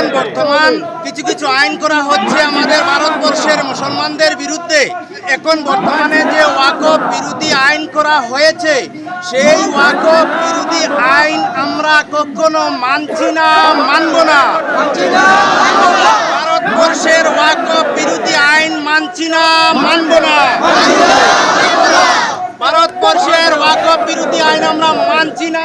এখন বর্তমান কিছু কিছু আইন করা হচ্ছে আমাদের ভারতবর্ষের মুসলমানদের বিরুদ্ধে। এখন বর্তমানে যে ওয়াকফ বিরোধী আইন করা হয়েছে, সেই ওয়াকফ বিরোধী আইন আমরা কখনো মানছি না, মানব না। ভারতবর্ষের ওয়াকফ বিরোধী আইন মানছি না, মানব না। ভারতবর্ষের ওয়াকফ বিরোধী আইন আমরা মানছি না